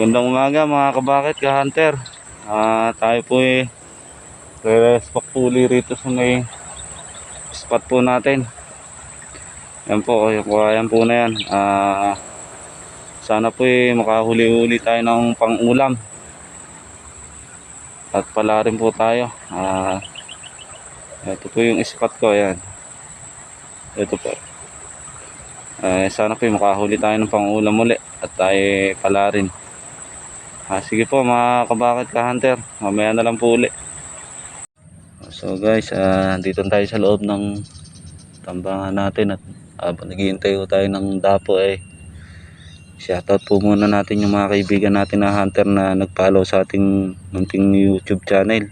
Magandang umaga mga kabakit ka hunter. Ah, tayo po eh re-respect puli rito sa may spot po natin. Yan po, yung po na yan. Ah, sana po eh makahuli-huli tayo ng pang-ulam. At pala rin po tayo. Ah, ito po yung spot ko, yan. Ito po. Eh, sana po eh, makahuli tayo ng pang-ulam muli at tayo pala rin. Ah, sige po mga kabakit ka hunter. Mamaya na lang po uli. So guys, ah, dito tayo sa loob ng tambangan natin at habang naghihintay ko tayo ng dapo eh. Shoutout po muna natin yung mga kaibigan natin na hunter na nag-follow sa ating munting YouTube channel.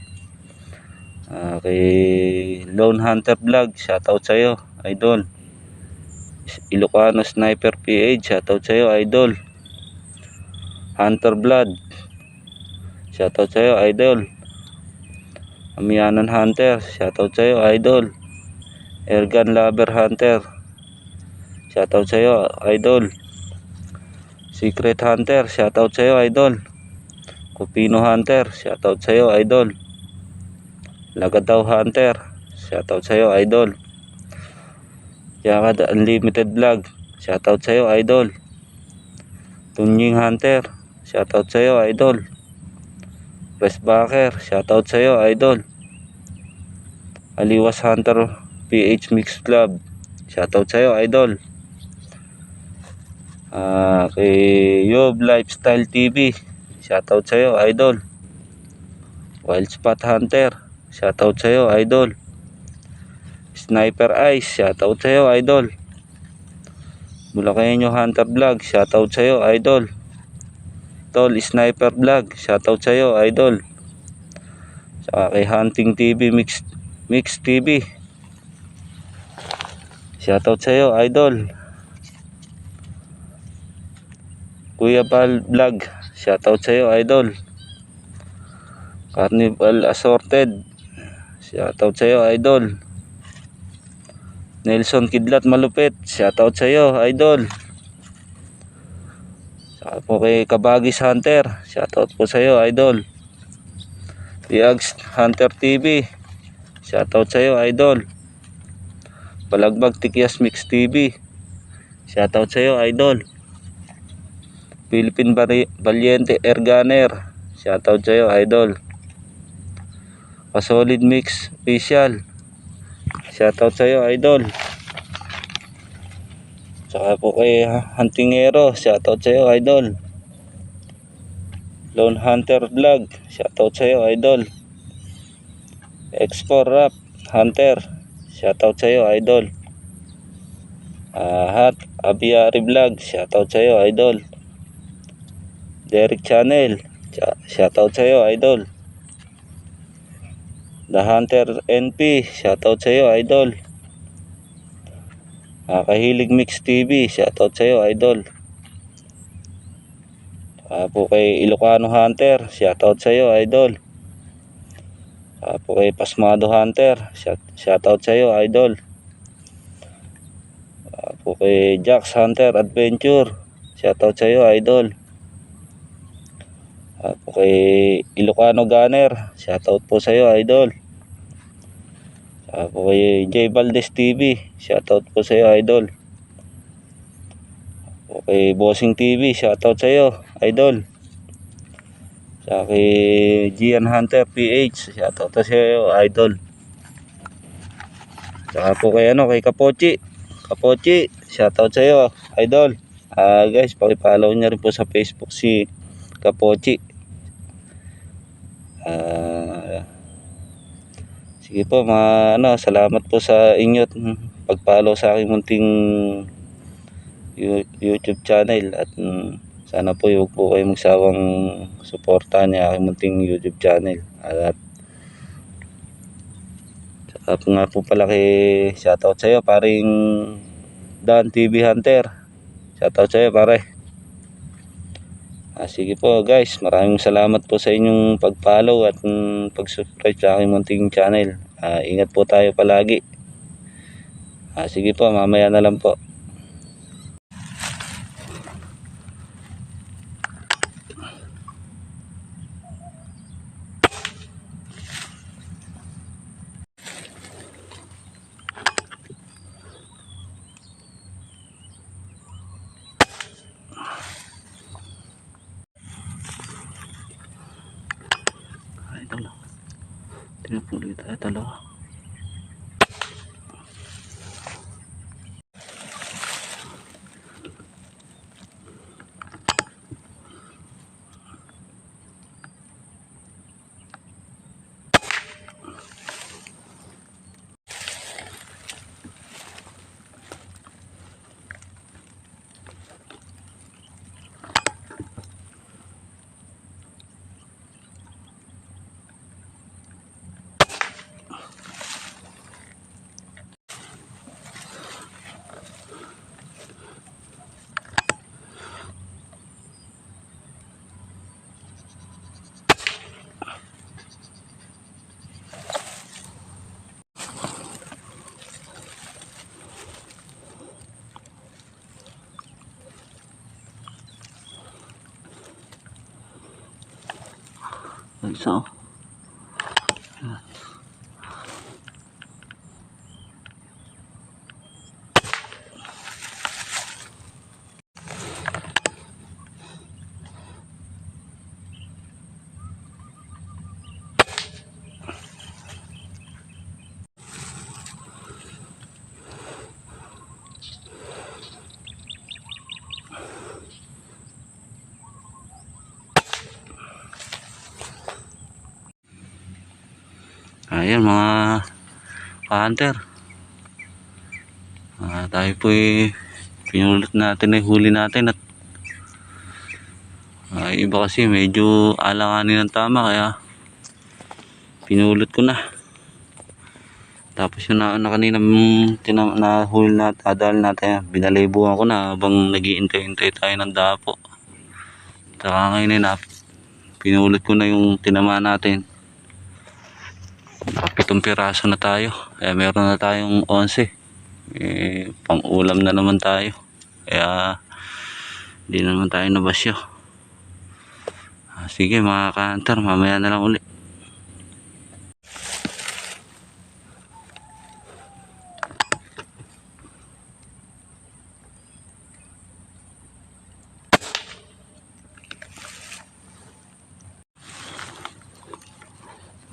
Ah, kay Lone Hunter Vlog, shoutout sa iyo, idol. Ilocano Sniper PH, shoutout sa iyo, idol. Hunter Blood. Shoutout sa iyo, idol. Amianan Hunter. Shoutout sa iyo, idol. Ergan Lover Hunter. Shoutout sa iyo, idol. Secret Hunter. Shoutout sa iyo, idol. Kupino Hunter. Shoutout sa iyo, idol. Lagadaw Hunter. Shoutout sa iyo, idol. Yakad Unlimited Vlog. Shoutout sa iyo, idol. Tunying Hunter. Shoutout sa iyo, idol. Westbacker, shoutout sa iyo, idol. Aliwas Hunter PH Mix Club. Shoutout sa iyo, idol. Ah, kay Yob Lifestyle TV. Shoutout sa iyo, idol. Wild Spot Hunter. Shoutout sa iyo, idol. Sniper Eyes, shoutout sa iyo, idol. Bulacanyo Hunter Vlog, shoutout sa iyo, idol. Tol Sniper Vlog, shoutout sa iyo, idol. Saka kay Hunting TV Mix Mix TV. Shoutout sa iyo, idol. Kuya Bal Vlog, shoutout sa iyo, idol. Carnival Assorted, shoutout sa iyo, idol. Nelson Kidlat Malupit, shoutout sa iyo, idol. Saka po kay Kabagis Hunter. Shoutout po sa iyo, idol. Diags Hunter TV. Shoutout sa iyo, idol. Balagbag Tikias Mix TV. Shoutout sa iyo, idol. Philippine Valiente Erganer. Shoutout sa iyo, idol. Solid Mix Official. Shoutout sa iyo, idol. Saka po kay Huntingero, shoutout sa iyo, idol. Lone Hunter Vlog, shoutout sa iyo, idol. X4 Rap Hunter, shoutout sa iyo, idol. Ah, Hat Abiari Vlog, shoutout sa iyo, idol. Derek Channel, sh- shoutout sa iyo, idol. The Hunter NP, shoutout sa iyo, idol. Ah, Kahilig Mix TV, shoutout sa iyo, idol. Ah, po kay Ilocano Hunter, shoutout sa iyo, idol. Ah, po kay Pasmado Hunter, shout, shoutout sa iyo, idol. Ah, po kay Jax Hunter Adventure, shoutout sa iyo, idol. Po kay Ilocano Gunner, shoutout po sa iyo, idol. Ah, po kay J Valdez TV, shoutout po sa iyo, idol. Okay, Bossing TV, shoutout sa iyo, idol. Sa kay Gian Hunter PH, shoutout sa iyo, idol. Saka po kay ano, kay Kapochi. Kapochi, shoutout sa iyo, idol. Ah, guys, paki-follow niyo rin po sa Facebook si Kapochi. Ah, sige po, mga ano, salamat po sa inyo at mm, pag-follow sa aking munting YouTube channel at mm, sana po huwag po kayo magsawang suportahan niya aking munting YouTube channel. At po nga po pala kay shoutout sa iyo paring Dan TV Hunter. Shoutout sa iyo pare ah, sige po guys. Maraming salamat po sa inyong pag-follow at mm, pag-subscribe sa aking munting channel. Ah, ingat po tayo palagi. Ah, sige po mamaya na lang po punya kulit eh, telur Like so. Ayan mga hunter. Ah, tayo po eh, pinulot natin ay huli natin at ah, iba kasi medyo alanganin ng tama kaya pinulot ko na. Tapos yung na, na kanina mm, tina, na huli natin, adal natin, binalibuhan ko na habang nag-iintay-intay tayo ng dapo. Saka ngayon ay na, pinulot ko na yung tinama natin. Nakapitong piraso na tayo. Kaya meron na tayong 11. Eh, pang ulam na naman tayo. Kaya hindi na naman tayo nabasyo. Ah, sige mga kantar, mamaya na lang uli.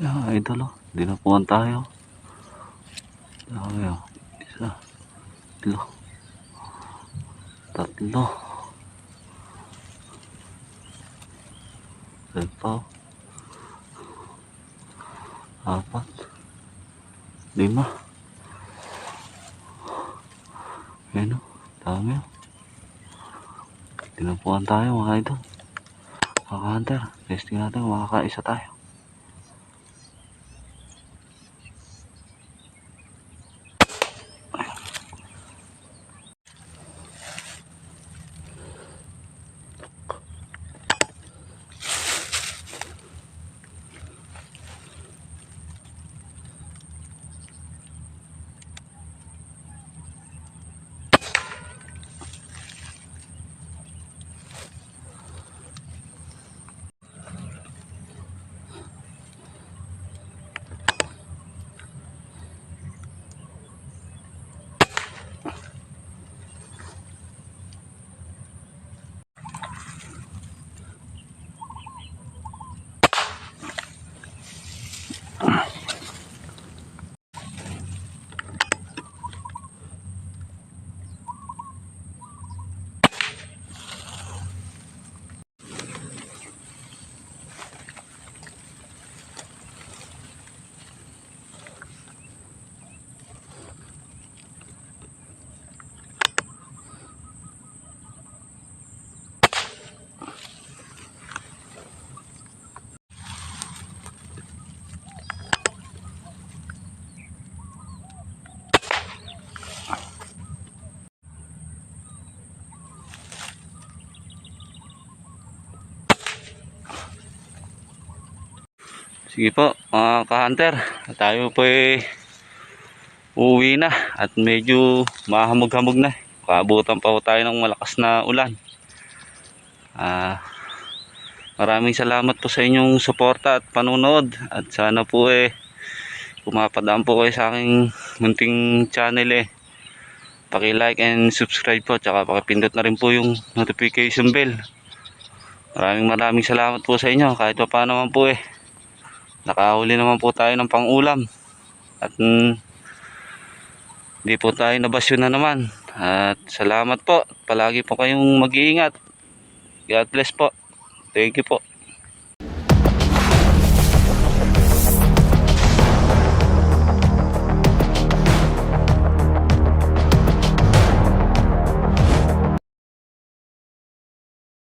Yeah, idol oh. Dinapuan tayo. Oh. Isa. Tatlo. Tatlo. Oh. Apat. Lima. Ayan oh. Dami. Dinapuan tayo mga idol. Mga hunter. Testing natin makakaisa tayo. Sige po, mga ka-hunter. Tayo po eh, uuwi na at medyo mahamog-hamog na. Kaabutan pa po tayo ng malakas na ulan. Ah, maraming salamat po sa inyong suporta at panunood. At sana po eh, pumapadaan po kayo sa aking munting channel eh. Paki-like and subscribe po. Tsaka pakipindot na rin po yung notification bell. Maraming maraming salamat po sa inyo. Kahit pa paano naman po eh nakahuli naman po tayo ng pangulam. At mm, hindi po tayo nabasyo na naman. At salamat po. Palagi po kayong mag-iingat. God bless po. Thank you po